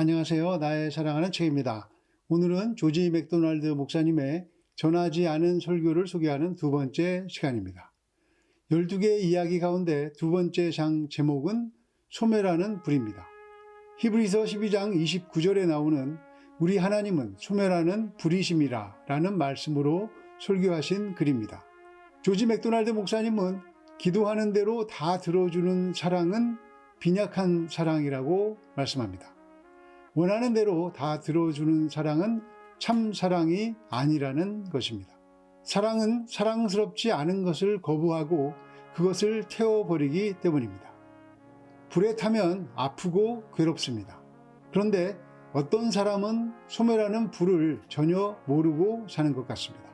안녕하세요. 나의 사랑하는 책입니다. 오늘은 조지 맥도날드 목사님의 전하지 않은 설교를 소개하는 두 번째 시간입니다. 12개의 이야기 가운데 두 번째 장 제목은 소멸하는 불입니다. 히브리서 12장 29절에 나오는 우리 하나님은 소멸하는 불이심이라 라는 말씀으로 설교하신 글입니다. 조지 맥도날드 목사님은 기도하는 대로 다 들어주는 사랑은 빈약한 사랑이라고 말씀합니다. 원하는 대로 다 들어주는 사랑은 참 사랑이 아니라는 것입니다. 사랑은 사랑스럽지 않은 것을 거부하고 그것을 태워버리기 때문입니다. 불에 타면 아프고 괴롭습니다. 그런데 어떤 사람은 소멸하는 불을 전혀 모르고 사는 것 같습니다.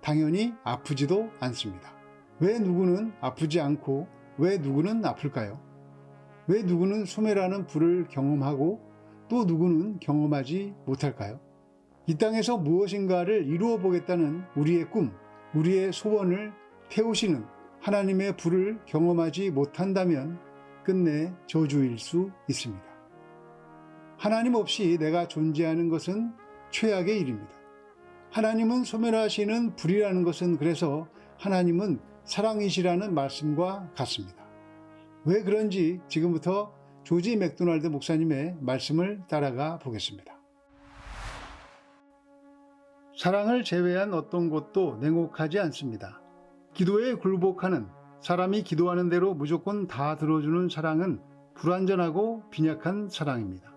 당연히 아프지도 않습니다. 왜 누구는 아프지 않고 왜 누구는 아플까요? 왜 누구는 소멸하는 불을 경험하고 또 누구는 경험하지 못할까요? 이 땅에서 무엇인가를 이루어 보겠다는 우리의 꿈, 우리의 소원을 태우시는 하나님의 불을 경험하지 못한다면 끝내 저주일 수 있습니다. 하나님 없이 내가 존재하는 것은 최악의 일입니다. 하나님은 소멸하시는 불이라는 것은 그래서 하나님은 사랑이시라는 말씀과 같습니다. 왜 그런지 지금부터 조지 맥도날드 목사님의 말씀을 따라가 보겠습니다. 사랑을 제외한 어떤 것도 냉혹하지 않습니다. 기도에 굴복하는 사람이 기도하는 대로 무조건 다 들어주는 사랑은 불완전하고 빈약한 사랑입니다.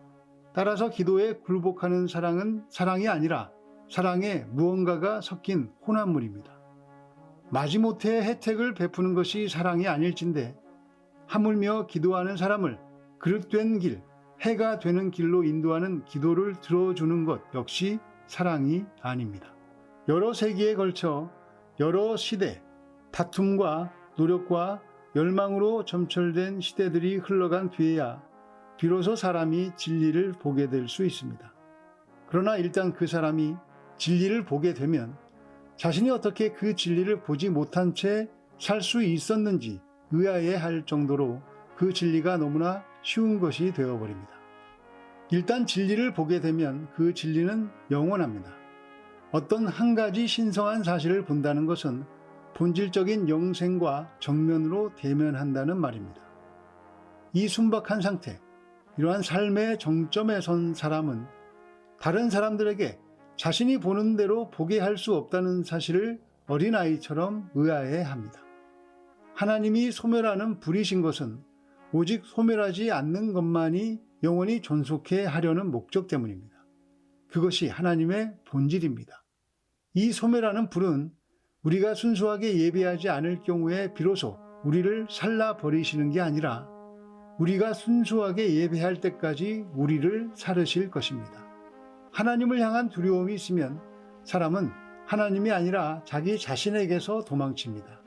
따라서 기도에 굴복하는 사랑은 사랑이 아니라 사랑에 무언가가 섞인 혼합물입니다. 마지못해 혜택을 베푸는 것이 사랑이 아닐진데 하물며 기도하는 사람을 그릇된 길, 해가 되는 길로 인도하는 기도를 들어주는 것 역시 사랑이 아닙니다. 여러 세기에 걸쳐 여러 시대, 다툼과 노력과 열망으로 점철된 시대들이 흘러간 뒤에야 비로소 사람이 진리를 보게 될 수 있습니다. 그러나 일단 그 사람이 진리를 보게 되면 자신이 어떻게 그 진리를 보지 못한 채 살 수 있었는지 의아해 할 정도로 그 진리가 너무나 쉬운 것이 되어버립니다. 일단 진리를 보게 되면 그 진리는 영원합니다. 어떤 한 가지 신성한 사실을 본다는 것은 본질적인 영생과 정면으로 대면한다는 말입니다. 이 순박한 상태, 이러한 삶의 정점에 선 사람은 다른 사람들에게 자신이 보는 대로 보게 할 수 없다는 사실을 어린아이처럼 의아해 합니다. 하나님이 소멸하는 불이신 것은 오직 소멸하지 않는 것만이 영원히 존속해 하려는 목적 때문입니다. 그것이 하나님의 본질입니다. 이 소멸하는 불은 우리가 순수하게 예배하지 않을 경우에 비로소 우리를 살라 버리시는 게 아니라 우리가 순수하게 예배할 때까지 우리를 사르실 것입니다. 하나님을 향한 두려움이 있으면 사람은 하나님이 아니라 자기 자신에게서 도망칩니다.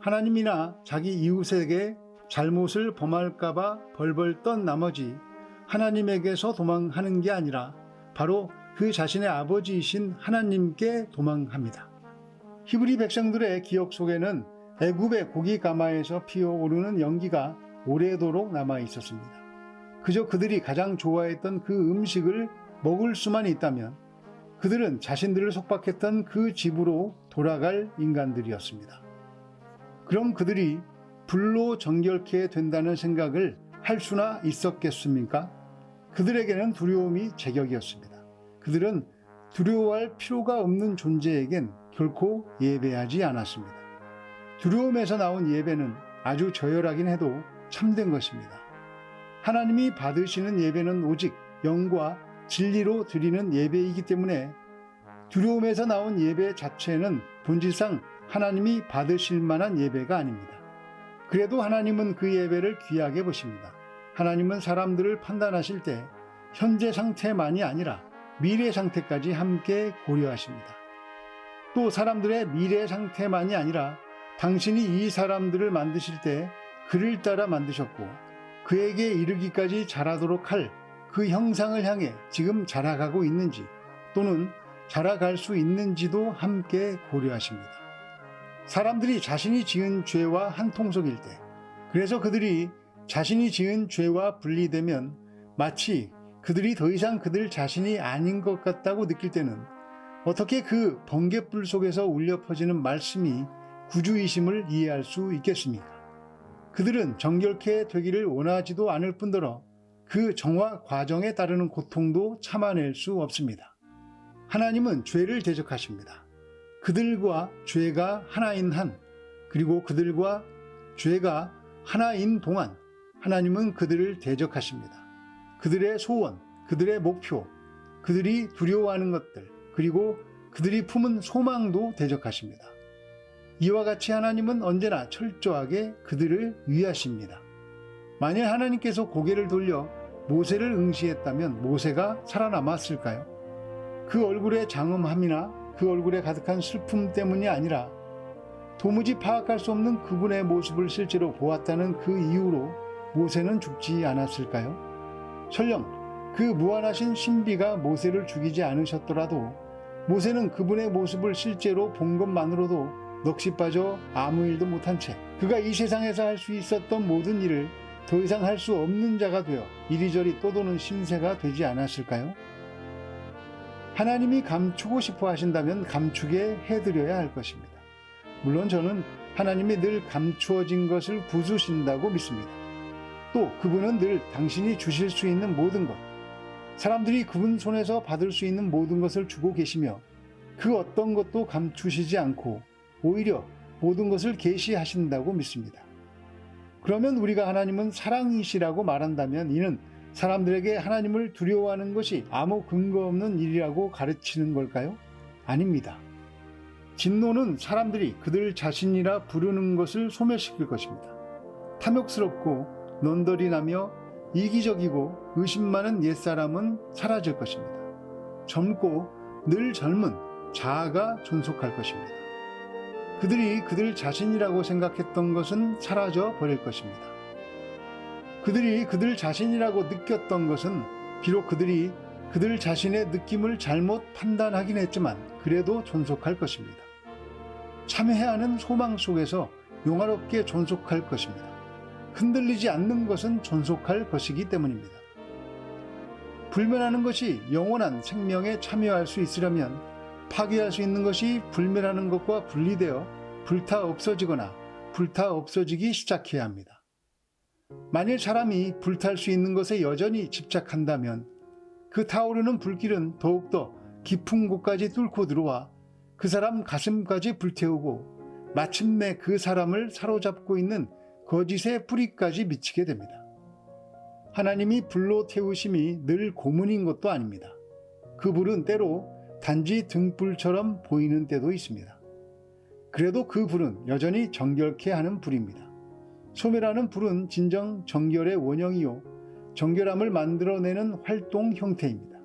하나님이나 자기 이웃에게 잘못을 범할까봐 벌벌 떤 나머지 하나님에게서 도망하는 게 아니라 바로 그 자신의 아버지이신 하나님께 도망합니다. 히브리 백성들의 기억 속에는 애굽의 고기 가마에서 피어오르는 연기가 오래도록 남아 있었습니다. 그저 그들이 가장 좋아했던 그 음식을 먹을 수만 있다면 그들은 자신들을 속박했던 그 집으로 돌아갈 인간들이었습니다. 그럼 그들이 불로 정결케 된다는 생각을 할 수나 있었겠습니까? 그들에게는 두려움이 제격이었습니다. 그들은 두려워할 필요가 없는 존재에겐 결코 예배하지 않았습니다. 두려움에서 나온 예배는 아주 저열하긴 해도 참된 것입니다. 하나님이 받으시는 예배는 오직 영과 진리로 드리는 예배이기 때문에 두려움에서 나온 예배 자체는 본질상 하나님이 받으실 만한 예배가 아닙니다. 그래도 하나님은 그 예배를 귀하게 보십니다. 하나님은 사람들을 판단하실 때 현재 상태만이 아니라 미래 상태까지 함께 고려하십니다. 또 사람들의 미래 상태만이 아니라 당신이 이 사람들을 만드실 때 그를 따라 만드셨고 그에게 이르기까지 자라도록 할 그 형상을 향해 지금 자라가고 있는지 또는 자라갈 수 있는지도 함께 고려하십니다. 사람들이 자신이 지은 죄와 한 통속일 때, 그래서 그들이 자신이 지은 죄와 분리되면 마치 그들이 더 이상 그들 자신이 아닌 것 같다고 느낄 때는 어떻게 그 번개불 속에서 울려 퍼지는 말씀이 구주이심을 이해할 수 있겠습니까? 그들은 정결케 되기를 원하지도 않을 뿐더러 그 정화 과정에 따르는 고통도 참아낼 수 없습니다. 하나님은 죄를 대적하십니다. 그들과 죄가 하나인 한, 그리고 그들과 죄가 하나인 동안 하나님은 그들을 대적하십니다. 그들의 소원, 그들의 목표, 그들이 두려워하는 것들, 그리고 그들이 품은 소망도 대적하십니다. 이와 같이 하나님은 언제나 철저하게 그들을 위하십니다. 만일 하나님께서 고개를 돌려 모세를 응시했다면 모세가 살아남았을까요? 그 얼굴의 장엄함이나 그 얼굴에 가득한 슬픔 때문이 아니라 도무지 파악할 수 없는 그분의 모습을 실제로 보았다는 그 이유로 모세는 죽지 않았을까요? 설령 그 무한하신 신비가 모세를 죽이지 않으셨더라도 모세는 그분의 모습을 실제로 본 것만으로도 넋이 빠져 아무 일도 못한 채 그가 이 세상에서 할 수 있었던 모든 일을 더 이상 할 수 없는 자가 되어 이리저리 떠도는 신세가 되지 않았을까요? 하나님이 감추고 싶어 하신다면 감추게 해드려야 할 것입니다. 물론 저는 하나님이 늘 감추어진 것을 부수신다고 믿습니다. 또 그분은 늘 당신이 주실 수 있는 모든 것, 사람들이 그분 손에서 받을 수 있는 모든 것을 주고 계시며 그 어떤 것도 감추시지 않고 오히려 모든 것을 계시하신다고 믿습니다. 그러면 우리가 하나님은 사랑이시라고 말한다면 이는 사람들에게 하나님을 두려워하는 것이 아무 근거 없는 일이라고 가르치는 걸까요? 아닙니다. 진노는 사람들이 그들 자신이라 부르는 것을 소멸시킬 것입니다. 탐욕스럽고 넌덜이 나며 이기적이고 의심 많은 옛사람은 사라질 것입니다. 젊고 늘 젊은 자아가 존속할 것입니다. 그들이 그들 자신이라고 생각했던 것은 사라져 버릴 것입니다. 그들이 그들 자신이라고 느꼈던 것은 비록 그들이 그들 자신의 느낌을 잘못 판단하긴 했지만 그래도 존속할 것입니다. 참회하는 소망 속에서 용화롭게 존속할 것입니다. 흔들리지 않는 것은 존속할 것이기 때문입니다. 불멸하는 것이 영원한 생명에 참여할 수 있으려면 파괴할 수 있는 것이 불멸하는 것과 분리되어 불타 없어지거나 불타 없어지기 시작해야 합니다. 만일 사람이 불탈 수 있는 것에 여전히 집착한다면 그 타오르는 불길은 더욱더 깊은 곳까지 뚫고 들어와 그 사람 가슴까지 불태우고 마침내 그 사람을 사로잡고 있는 거짓의 뿌리까지 미치게 됩니다. 하나님이 불로 태우심이 늘 고문인 것도 아닙니다. 그 불은 때로 단지 등불처럼 보이는 때도 있습니다. 그래도 그 불은 여전히 정결케 하는 불입니다. 소멸하는 불은 진정 정결의 원형이요. 정결함을 만들어내는 활동 형태입니다.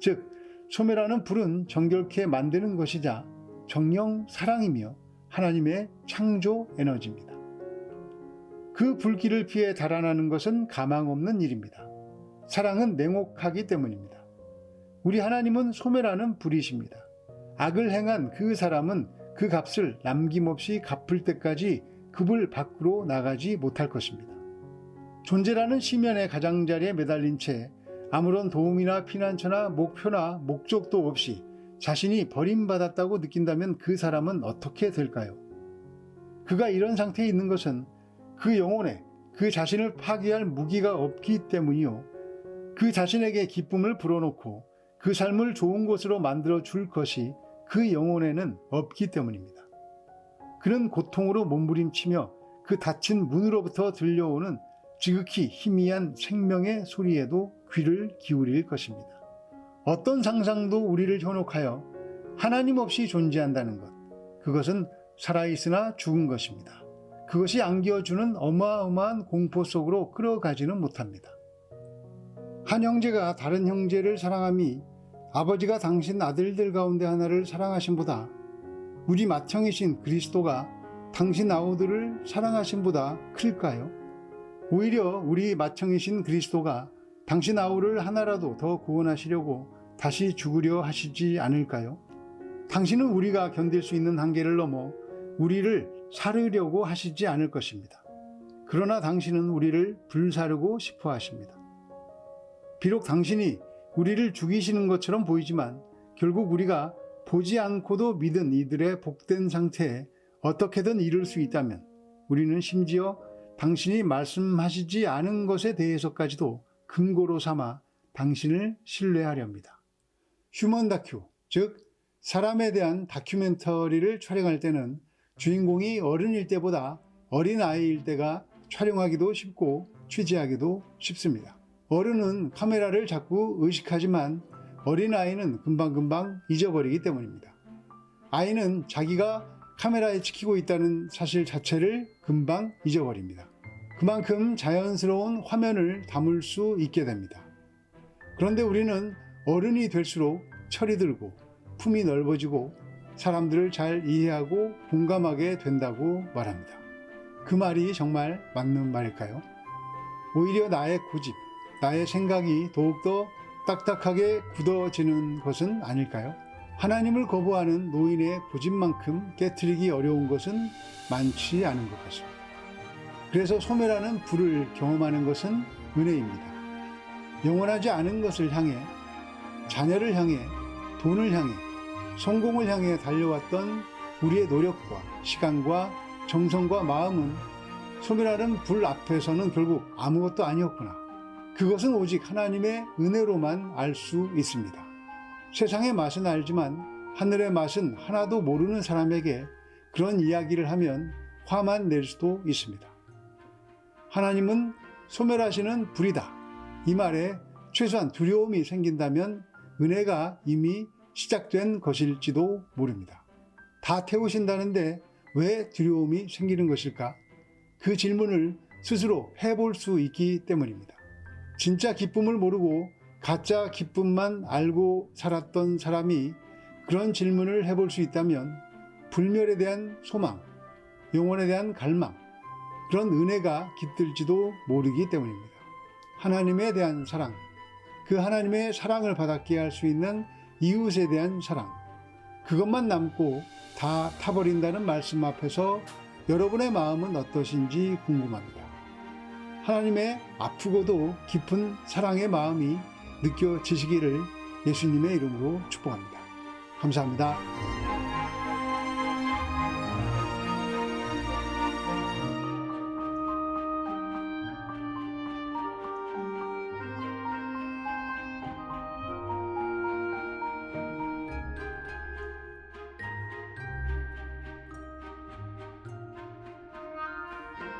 즉, 소멸하는 불은 정결케 만드는 것이자 정령 사랑이며 하나님의 창조 에너지입니다. 그 불길을 피해 달아나는 것은 가망 없는 일입니다. 사랑은 냉혹하기 때문입니다. 우리 하나님은 소멸하는 불이십니다. 악을 행한 그 사람은 그 값을 남김없이 갚을 때까지 그불 밖으로 나가지 못할 것입니다. 존재라는 시면의 가장자리에 매달린 채 아무런 도움이나 피난처나 목표나 목적도 없이 자신이 버림받았다고 느낀다면 그 사람은 어떻게 될까요? 그가 이런 상태에 있는 것은 그 영혼에 그 자신을 파괴할 무기가 없기 때문이요. 그 자신에게 기쁨을 불어넣고 그 삶을 좋은 곳으로 만들어 줄 것이 그 영혼에는 없기 때문입니다. 그는 고통으로 몸부림치며 그 닫힌 문으로부터 들려오는 지극히 희미한 생명의 소리에도 귀를 기울일 것입니다. 어떤 상상도 우리를 현혹하여 하나님 없이 존재한다는 것, 그것은 살아있으나 죽은 것입니다. 그것이 안겨주는 어마어마한 공포 속으로 끌어가지는 못합니다. 한 형제가 다른 형제를 사랑함이 아버지가 당신 아들들 가운데 하나를 사랑하심보다 우리 맏형이신 그리스도가 당신 아우들을 사랑하심보다 클까요? 오히려 우리 맏형이신 그리스도가 당신 아우를 하나라도 더 구원하시려고 다시 죽으려 하시지 않을까요? 당신은 우리가 견딜 수 있는 한계를 넘어 우리를 사르려고 하시지 않을 것입니다. 그러나 당신은 우리를 불사르고 싶어 하십니다. 비록 당신이 우리를 죽이시는 것처럼 보이지만 결국 우리가 보지 않고도 믿은 이들의 복된 상태에 어떻게든 이룰 수 있다면 우리는 심지어 당신이 말씀하시지 않은 것에 대해서까지도 근거로 삼아 당신을 신뢰하려 합니다. 휴먼 다큐, 즉 사람에 대한 다큐멘터리를 촬영할 때는 주인공이 어른일 때보다 어린 아이일 때가 촬영하기도 쉽고 취재하기도 쉽습니다. 어른은 카메라를 자꾸 의식하지만 어린 아이는 금방금방 잊어버리기 때문입니다. 아이는 자기가 카메라에 찍히고 있다는 사실 자체를 금방 잊어버립니다. 그만큼 자연스러운 화면을 담을 수 있게 됩니다. 그런데 우리는 어른이 될수록 철이 들고 품이 넓어지고 사람들을 잘 이해하고 공감하게 된다고 말합니다. 그 말이 정말 맞는 말일까요? 오히려 나의 고집, 나의 생각이 더욱더 딱딱하게 굳어지는 것은 아닐까요? 하나님을 거부하는 노인의 고집만큼 깨뜨리기 어려운 것은 많지 않은 것 같습니다. 그래서 소멸하는 불을 경험하는 것은 은혜입니다. 영원하지 않은 것을 향해, 자녀를 향해, 돈을 향해, 성공을 향해 달려왔던 우리의 노력과 시간과 정성과 마음은 소멸하는 불 앞에서는 결국 아무것도 아니었구나. 그것은 오직 하나님의 은혜로만 알 수 있습니다. 세상의 맛은 알지만 하늘의 맛은 하나도 모르는 사람에게 그런 이야기를 하면 화만 낼 수도 있습니다. 하나님은 소멸하시는 불이다. 이 말에 최소한 두려움이 생긴다면 은혜가 이미 시작된 것일지도 모릅니다. 다 태우신다는데 왜 두려움이 생기는 것일까? 그 질문을 스스로 해볼 수 있기 때문입니다. 진짜 기쁨을 모르고 가짜 기쁨만 알고 살았던 사람이 그런 질문을 해볼 수 있다면 불멸에 대한 소망, 영혼에 대한 갈망, 그런 은혜가 깃들지도 모르기 때문입니다. 하나님에 대한 사랑, 그 하나님의 사랑을 받았게 할 수 있는 이웃에 대한 사랑, 그것만 남고 다 타버린다는 말씀 앞에서 여러분의 마음은 어떠신지 궁금합니다. 하나님의 아프고도 깊은 사랑의 마음이 느껴지시기를 예수님의 이름으로 축복합니다. 감사합니다.